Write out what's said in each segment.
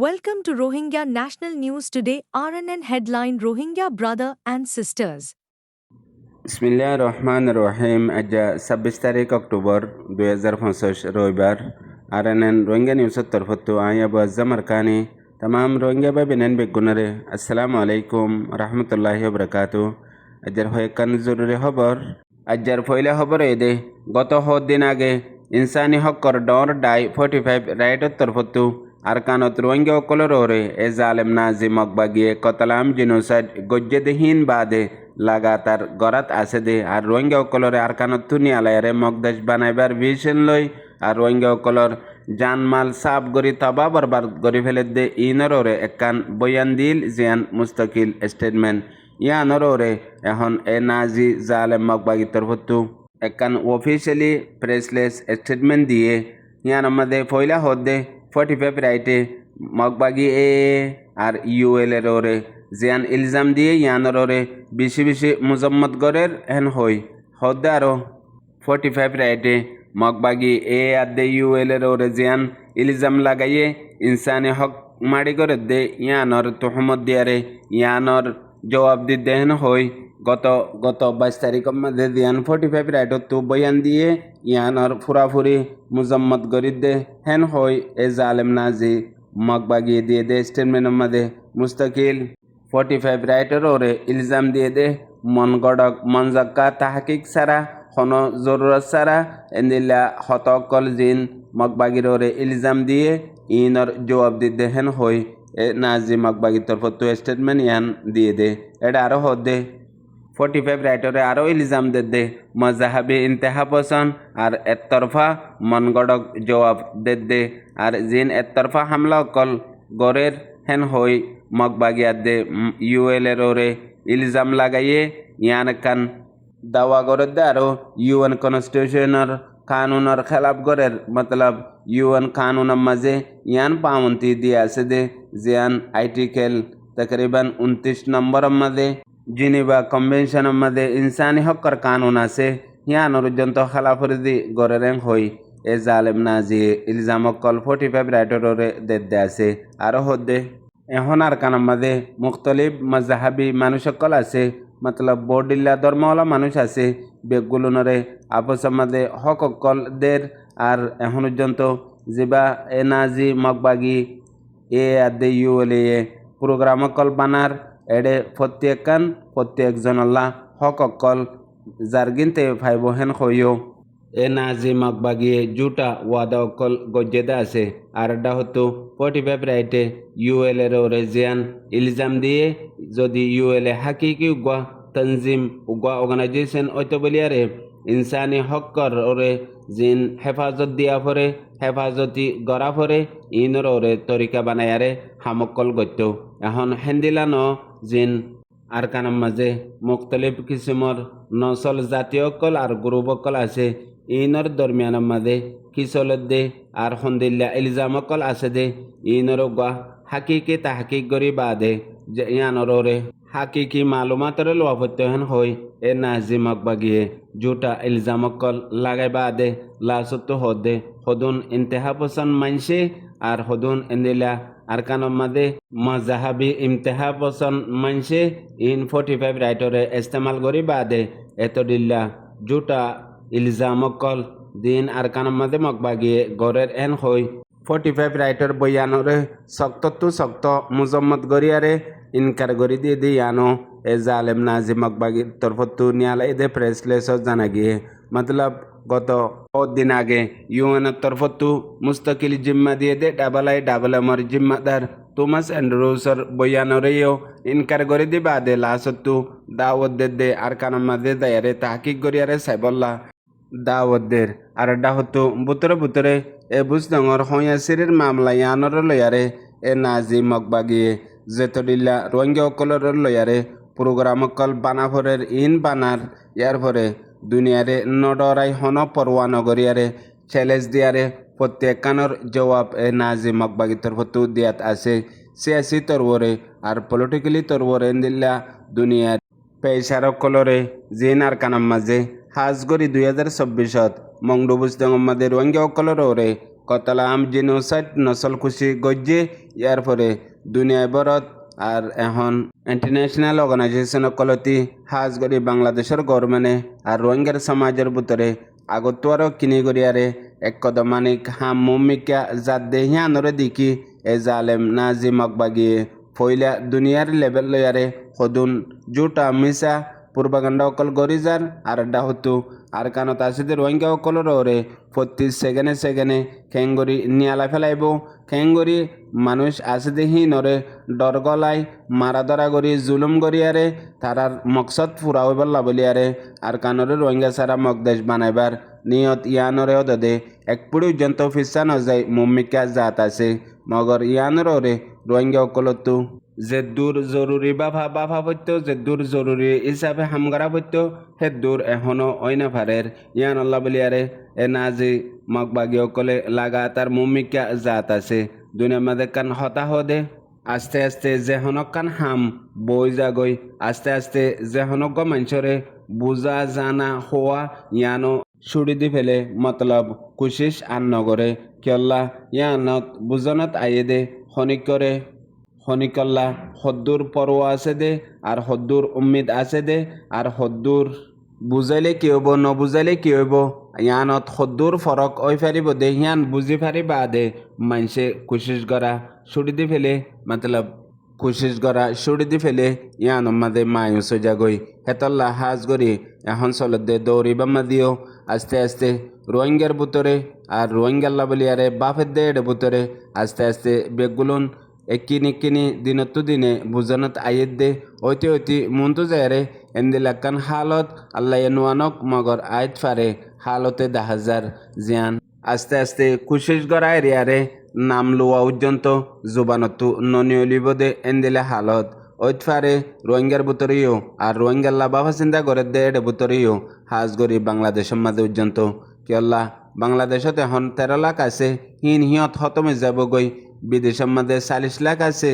Welcome to Rohingya National News Today RNN headline, Rohingya brother and sisters. বিসমিল্লাহ রহমান রহিম আজ ছাব্বিশ তারিখ অক্টোবর দুই হাজার পঁচিশ, রবিবার। আর এন এন রোহিঙ্গা নিউজের তরফতো আই আবু আজম আরকানি। তাম রোহিঙ্গা বা বিনেন বেগুনারে আসসালামু আলাইকুম রহমতুল্লাহি বরকাতু আজের হয়েকান জরুরি খবর। আজের ফইলে খবর এই দে গত দিন আগে ইনসানি হকর ডর ডাই ফর্টি ফাইভ রাইটের তরফতো আর কানত রোহিঙ্গা অকলর ওরে এ জালেম নাজি মকবাগিয়ে কতলাম জিনোসাইড গজ্জেদহীন বাদে লাগাতার গরাত আছে দে। আর রোহিঙ্গা অকলরে আর কানত তুনি আলায়ারে মকদেশ বানাইবার ভিশন লই। আর রোহিঙ্গা অকলর জানমাল সাফ গরি তবা বরবাদ গরি ফেলে দে। ইনররে একান বয়ান দিল জিয়ান মুস্তাকিল স্টেটমেন্ট। ইয়ানররে এখন এ নাজি জালেম মকবাগি তরফতু একান অফিসিয়ালি প্রেসলেস স্টেটমেন্ট দিয়ে, ইয়ান আমাদের ফয়লা হদ্দে ফর্টি ফাইভ রাইটে মগবাগি এ আর ইউএল এর ওরে জিয়ান ইলজাম দিয়ে ইয়ানোর ওরে বেশি বেশি মুজম্মত গরের হেন হই। হদ্দে আরও ফর্টি ফাইভ রাইটে মগবাগি এ আর দে ইউএল এর ওরে জিয়ান ইলজাম লাগাইয়ে ইনসানি হক মারি করে দে ইয়ানোর তোহমত দিয়ারে ইয়ানোর জবাব দি দেন হই। গত গত বাইশ তারিখের মধ্যে দিয়ান ফর্টি ফাইভ রাইটত তো বয়ান দিয়ে ইয়ানোর ফুরাফুরি মুজম্মত গরিদ দে হেন হই, এ জালেম নাজি মগবাগিয়ে দিয়ে দে স্টেটমেন্টের মধ্যে, মুস্তাকিল ফর্টি ফাইভ রাইটের ওরে ইলজাম দিয়ে দে, মন গড়ক, মন জাক্কা, তাহাকিক সারা, হন জরুরত সারা, এন্দিল্লা হতকল জিন মগবাগির ওরে ইলজাম দিয়ে ইনর জবাব দি দে হেন হই, এ নাজি মগবাগির তরফ তো স্টেটমেন্ট ইয়ান দিয়ে দে, এটা আরও হদ দে। ফর্টি ফাইভ রাইটরে আরও ইলজাম দে মজাহাবি ইন্তেহা পছন্দ আর একতরফা মনগড়ক জবাব দে দে আর জিন একতরফা হামলা অকল গড়ের হেন হই মগবাগিয়াত দে ইউএল এর ওরে ইলজাম লাগাইয়ে ইয়ান কান দাওয়া করে দে আরও ইউএন কনস্টিটিউশনের কানুনের খেলাফ গড়ের মতলব ইউএন কানুনের মাঝে ইয়ান পাউন্তি দিয়ে আছে দে জিয়ান আইটিকেল তকরিবান উনত্রিশ নম্বরের মাঝে জিনিবা কনভেনশনের মধ্যে ইনসানি হকর কানুন আছে হিয়ান পর্যন্ত খালাফরদি গড়েরেং হই এ জালেম নাজি ইলজাম কল ফোর্টি ফাইভ রাইটরে দে আছে আরও হদ্দে এখন আর কানার মধ্যে মুখতলিফ মজাহাবি মানুষ সকল আছে মতলব বর্ডিল্লা ধর্মওয়ালা মানুষ আছে বেগুলনরে আপসের মধ্যে হক অকল দের আর এখন পর্যন্ত জিবা এ নাজি মগবাগি এ আদে ইউ এ প্রোগ্রাম অকল বানার এডে প্রত্যেকান প্রত্যেকজনল্লা হক অকল জার্গিনতে ফাইব হেন হইও। এ নাজি মগবাগিয়ে জুটা ওয়াদা অকল গজ্জেদা আছে। আর এটা হতো ফর্টি ফাইভ রাইটে ইউএল এর ওরে জিয়ান ইলজাম দিয়ে যদি ইউএল এ হাকিকি উগা তনজিম উগা অর্গানাইজেশন ঐত বলিয়ারে ইনসানি হকর ওরে জিন হেফাজত দিয়া ফরে হেফাজতি গড়া ফরে ইনর ওরে তরিকা বানায়ারে হামকল গত্য এখন হেন্দিলানো জিন, আর কানার মাঝে মুখতলিফ কিসিমর নসল জাতীয় কল আর গ্রুপ অকল আছে। ইনর দরমিয়ানের মাঝে কিসলত দে আর সন্দিল্লা ইলজাম অকল আছে দে। ইনর গা হাকিকি তা কৰি বাদে। যে ইয়ানর হাকিকি মালুমাতরে লোয়াপত্য হেন হই এ নাজিমক বাগিয়ে জুটা লাগাই বাদে লাসত হদে হদুন ইন্তেহা পছন্দ মানছে আর হদুন এন্দিলা আর কানের মাঝে মজাহাবি ইমতেহা পছন্দ মানছে ইন ফর্টি ফাইভ রাইটরে ইস্তেমাল করি বাদে এত দিল্লা জুটা ইলজাম অকল দিন আর কানের মাঝে মকবাগিয়ে গড়ের এন হই ফর্টি ফাইভ রাইটর বয়ানরে শক্ত তু শক্ত মুজম্মত গরিয়ারে ইনকার গরি দিয়ে দিয়ে আনো। এ জালেম নাজি মকবাগির তরফতু নিয়ালাই দে প্রেসলেস জানা গিয়ে। মতলব, গত দিন আগে ইউএনের তরফতু মুস্তাকিল জিম্মা দিয়ে দে ডাবলাই ডাবল আমার জিম্মাদার তোমাস অ্যান্ড্রুসর বয়ানরেও ইনকার করে দি বাদে লাসত্তু দাওয়াত দে দে আর কানার মাঝে দায়ারে তাহকিক গরিয়ারে সাইবল্লা দাওয়াতদের আর ডা হতো বুতরে বুতরে এ বুঝদঙর হইয়াসিরের মামলা ইয়ানর লয়ারে এ নাজি মগবাগিয়ে অকলর লয়ারে প্রোগ্রাম অকল বানাফরের ইন বানার ইয়ার পরে দুনিয়ারে নডরাই হন পরোয়া নগরিয়ারে চ্যালেঞ্জ দিয়ারে প্রত্যেকানোর জবাব এ নাজি মগবাগি তরফতু দিয়াত আছে সিয়াসি তরবরে আর পলিটিক্যালি তরবরে দিল্লা দুনিয়ার পেশার কলরে জিন আর কানাম মাঝে হাজগরি দুই হাজার চব্বিশত মংডুবুজ দঙমাদে রোহিঙ্গা অকলর ওরে। কতলা আম জিনোসাইড নসল খুশি গজ্জে, ইয়ার পরে দুনিয়ায় বরত, আর এখন ইন্টারন্যাশনাল অর্গানাইজেশন কলতি হাজ গরি বাংলাদেশের গভর্নমেন্টে আর রোহিঙ্গার সমাজের ভিতরে আগতুয়ারও কিনি গরিয়ারে এক কদমানিক হাম মুমিকা জাত দেহিয়ানরে দিকি, এ জালেম নাজি মকবাগিয়ে ফইলা দুনিয়ার লেভেল লয়ারে সদুন জুটা মিসা পূর্বাগান্ডা অকল গরিজার আর ডাহতু আসিতে রোহিঙ্গা অকলর ওরে প্রতি সেকেন্ডে সেকেন্ডে খেঙ্গরি নিয়ালা ফেলাইব। খেঙ্গরি মানুষ আসিতে হি নরে ডর গলাই মারা ধরা গরি জুলুম গরিয়ারে তারার মকসদ ফুরা হইবার লাবলিয়ারে আর। কানরে রোহিঙ্গা সারা মকদেশ বানাইবার নিয়ত ইয়ানরে দদে এক পুড়ি পর্যন্ত ফিসা নজাই মুম্মিকা জাত আছে, মগর ইয়ানর রোহিঙ্গা অকলতো দূর জরুরি বাফা বাফা যে দূর জরুরি হিসাবে হামগারা পত্য হে দূর এখনও অইনা ফারের ইয়ান আল্লাহ বলিয়ারে এ মগবাগি অকলে লাগা তার মুমিকা জাত আছে। দুনিয়া মাদে কান হতাহ দে আস্তে আস্তে যেহনক কান হাম বই যাগই আস্তে আস্তে যেহনক মানুষরে বুজা জানা হওয়া ইয়ানো ছুড়ি দি ফেলে। মতলব কুশিস আন নগরে কিয়ল্লা ইয়ানত বুজনত আইয়ে দে খনিক করে খনিকল্লা, হদ্দুর পরোয়া আছে দে, আর হদ্দুর উম্মিদ আছে দে, আর হদ্দুর বুজাইলে কি হব নবুজাইলে কি হইব? ইয়ানত হদ্দুর ফরক ওই ফারিব দে ইয়ান বুঝি ফারি বা দে মানসে কুশিস করা ছুটি দি ফেলে, মতলব কুশিস করা ছুটি দি ফেলে, ইয়ান মাদে মায়ুস হয়ে যাগই হেতল্লা হাজ গরি এখন চলত দে দৌড়িবা মা দিও আস্তে আস্তে রোহিঙ্গার ভিতরে আর রোহিঙ্গাল্লা বলিয়ারে বাফের দে এর ভিতরে আস্তে আস্তে বেগুলুন কিনি দিনত দিনে বুজনত আয়ের দে ঐতি ঐতি মন্তু যায়রে এন্দিলাকান হালত আল্লাহ এনুয়ানক মগর আয়ত ফারে হালতে দাহাজার জিয়ান আস্তে আস্তে কুশিস গড়ায় রিয়ারে নাম লোয়া পর্যন্ত জোবানতো ননিয়লিব দে এন্দিলে হালত ঐত ফারে রোহিঙ্গার বুতরিও আর রোহিঙ্গাল্লা বাবা চিন্তা করে দে এডে বুতরিও হাজ গরি বাংলাদেশের মাঝে পর্যন্ত কিয়ল্লা বাংলাদেশত এখন তেরো লাখ আছে হিন হিয়ত খতমে যাব গই বিদেশের মধ্যে চাল্লিশ লাখ আছে।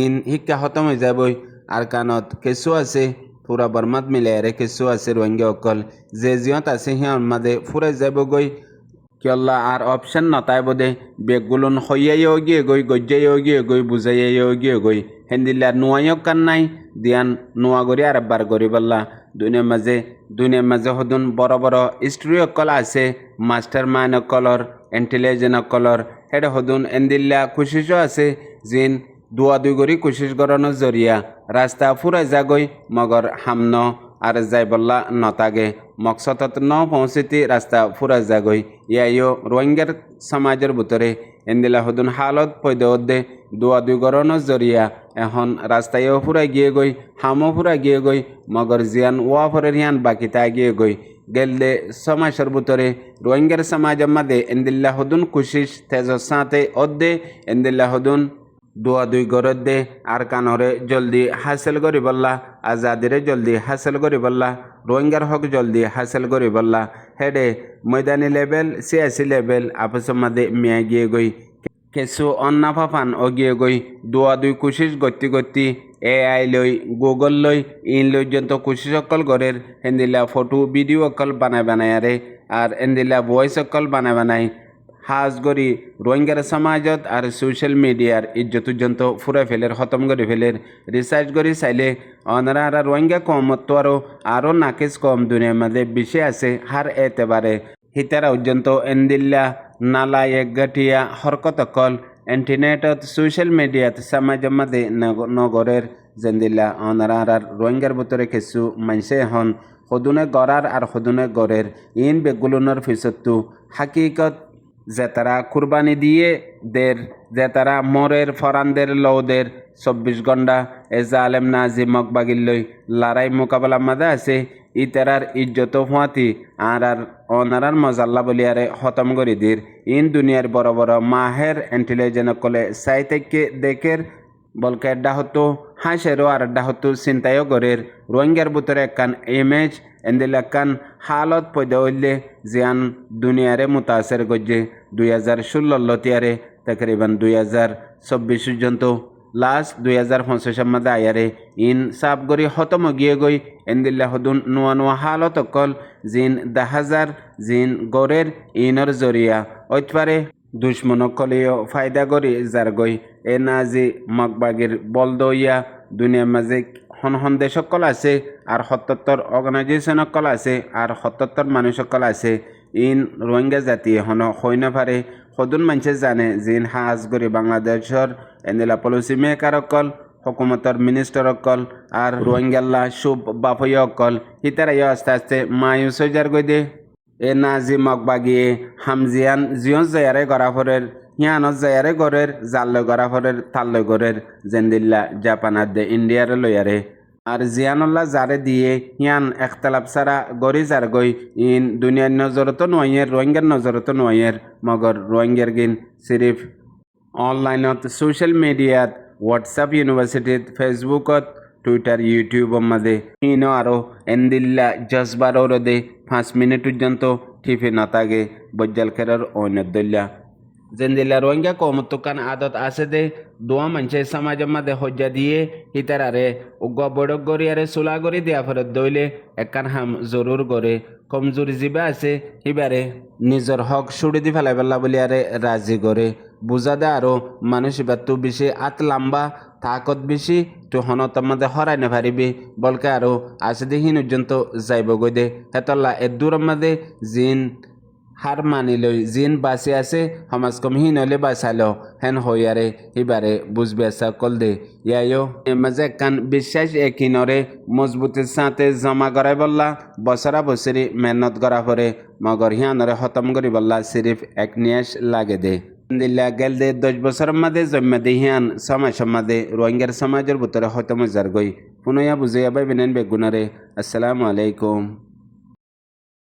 ইন শিক্ষা খতম হয়ে যাবই। আর কানত কেঁচু আছে। পুরা বর্মাত মিলাইয়ারে কেঁচু আছে রোহিঙ্গা অকল। যে জিয়ত আছে সিহঁত মাঝে ফুৰাই যাবগৈ। কিয়ল্লা আর অপশন নতাই বোধে বেগগুলোন হইয়াইও গিয়ে গই গজ্জাইও গিয়ে গই বুঝাইয়াইও গিয়ে গই হেন্দিল্লা নোয়াইও কান নাই। দিয়ান নোয়া গরি আর বার গরি বললা। দুনিয়ার মাঝে দুনিয়ার মাঝে হদুন বড় বড় স্ত্রী অকল আছে। মাস্টার মাইন অকলর ইন্টেলিজেন্ট অকলর হেডে হদুন এন্দিল্লা খুশিসও আছে, জিন দুয়া দুই গরি কুশিস গরণের জরিয়া রাস্তা ফুরাই যাগই মগর হামন যাই বললা নতাগে। মকসদত ন পৌঁছিতি রাস্তা ফুরাই যাগই ইয়াইও রোহিঙ্গার সমাজের ভিতরে এন্দিলা হদুন হালত পৈদে দুয়া দুই গরণের জরিয়া এখন রাস্তায়ও ফুরাই গিয়ে গই হামও ফুরাই গিয়ে গই মগর জিয়ান ওয়া ফরের হিয়ান বাকিতা গিয়ে গই গেললে সমাজের ভিতরে রোহিঙ্গার সমাজের মাঝে এন্দিল্লা হদুন কুশিস তেজর সাথে অদ্দে এন্দিল্লা হদুন দোয়া দুই গরত দে আর কানরে জলদি হাসিল করি বললা আজাদিরে জলদি হাসিল করি বললা রোহিঙ্গার হক জলদি হাসিল করি বললা হেডে ময়দানি লেভেল সিয়াসি লেভেল আপসের মাঝে মিয়া গিয়ে গই কেসু অন্না ফাফান অগিয়ে গই দোয়া দুই কুশিস গতি গতি এ লই ইন লই যন্ত কুশিস অকল গরের হেন্দিলা ফটো ভিডিও অকল বানাই বানাই আরে এন্দিলা ভয়েস অকল বানাই বানাই হাজ গরি রোহিঙ্গার সমাজত আর সোশ্যাল মিডিয়ার ইজ্জত উজ্জন্ত ফুরে ফেলের খতম করে ফেলের রিসার্চ করি চাইলে অনারা আর রোহিঙ্গা কমত তো আরও আরও নাকেজ কম দুনিয়ার মাঝে বেশি আছে হার এতেবারে হিতারা উজ্জন্ত এন্দিল্লা নালা একগাটিয়া হরকত অকল সোশ্যাল মিডিয়াত মাঝে নগ- নগরের জেন্দিল্লা অনারা আর রোহিঙ্গার ভিতরে কিছু মানুষে এখন সদুনে গড়ার আর সদুনে গড়ের ইন বেগুলনের পিছতো হাকিকত যে তারা কুরবানি দিয়ে দের যে তারা মরের ফরানদের লৌদের চব্বিশ ঘণ্টা এ জালেম নাজি মকবাগিল্লই লড়াই মোকাবেলা মাঝে আছে ইতারার ইজ্জত হুয়াতি আর আর অনারার মজাল্লা বলিয়ারে খতম করে দির। ইন দুনিয়ার বড় বড় মাহের ইন্টেলিজেন্ট কলে সাই থেকে দেখের বলকে এড্ডা হতো, হাঁসেরও আর এড্ডা হতো, চিন্তায়ও গরের রোহিঙ্গার ভিতরে একখান ইমেজ, এন্দিল একখান হালত পয়দা হইলে জিয়ান দুনিয়ারে মুতাসের গজ্জে। দুই হাজার ষোলো লতিয়ারে, তকরিবান দুই হাজার চব্বিশ পর্যন্ত লাস্ট দুই হাজার পঞ্চাশের মধ্যে আয়ারে। ইন সাপ গরি হতম গিয়ে গই এন্দিল্লা হদুন নোয়া নোয়া হালত অকল। জিন দাহাজার জিন গরের ইনর জরিয়া ঐতপারে দুশ্মনকলীয় ফায়দা করি যার গই এ নাজি মগবাগির বল দইয়া দুনিয়ার মাঝে হন হন দেশকল আছে আর সত্তর অর্গানাইজেশনকল আছে আর সত্তর মানুষকল আছে। ইন রোহিঙ্গা জাতি হন না পারে সদুন মানুষে জানে জিন সাজ কৰি বাংলাদেশৰ এনেলা পলিচি মেকাৰসকল হুকুমতৰ মিনিষ্টাৰসকল আর রোহিঙ্গাল্লা সুব বাফয়সকল হিতারাইও আস্তে আস্তে মায়ুস যার গই দে এ নাজি মগবাগিয়ে হামজিয়ান জিয়ন জয়ারে গড়াফরের হিয়ানত জয়ারে গড়ের জাল্ল গড়াফরের তাল্ল গড়ের জেন্দিল্লা জাপানার দে ইন্ডিয়ার লয়ারে আর জিয়ানুল্লাহ যারে দিয়ে হিয়ান একতলাপ সারা গড়ি যার গই ইন দুনিয়ার নজরতো নয়ের রোহিঙ্গার নজরতো নয়ের মগর রোহিঙ্গার গিন সিরিফ অনলাইনত ছ'চিয়েল মিডিয়াত, হোৱাটছআপ ইউনিভাৰ্চিটিত, ফেচবুকত টুইটার ইউটিউবৰ মাঝে ইনো আরও এন্দিল্লা জজবারও দে পাঁচ মিনিট পর্যন্ত ঠিফে নাতাগে বজ্জাল খেরার ঐনদ্দল্লা জেন্দিল্লা রোহিঙ্গা কমতুকান আদত আছে দে দোয়া মানুষে সমাজের মাঝে হজ্জা দিয়ে হিতারারে উগ্র বড়ক গড়িয়ারে চোলা গড়ি দিয়া ফেরত দইলে একান হাম জরুর গড়ে কমজোরি যিবা আছে সিবারে নিজর হক ছুড়ি দি ফেলাই পেলা বলি আরে রাজি করে বুঝা দে আরও মানুষ এবার তো বেশি আত লাম্বা তাকত বেশি তো হনত মধ্যে হরাই না পারিবি বলকে আরও আছে দি হিন পর্যন্ত যাইব গই দে হেতল্লা এ দূর মধ্যে জিন হার মানি লই জিন বাঁচি আছে, সমাজ কম হিন হলে বাঁচালো। হেন হইয়ারে সিবারে বুঝবে আসা কল দে। এ মাঝে কান বিশ্বাস একিনরে মজবুতির সাথে জমা করাই বললা। বছরা বছরি মেহনত করা পরে মগর হিয়ানরে খতম করি বললা সিরিফ এক নিয়াস লাগে দে। দিল্লা গেল দে, দশ বছরের মাঝে জন্মে দে হিয়ান সমাজের মাঝে রোহিঙ্গার সমাজের ভিতরে হতম যার গই পুনয়া বুঝাইয়া বাই বিনেন বেগুনারে আসসালামু আলাইকুম।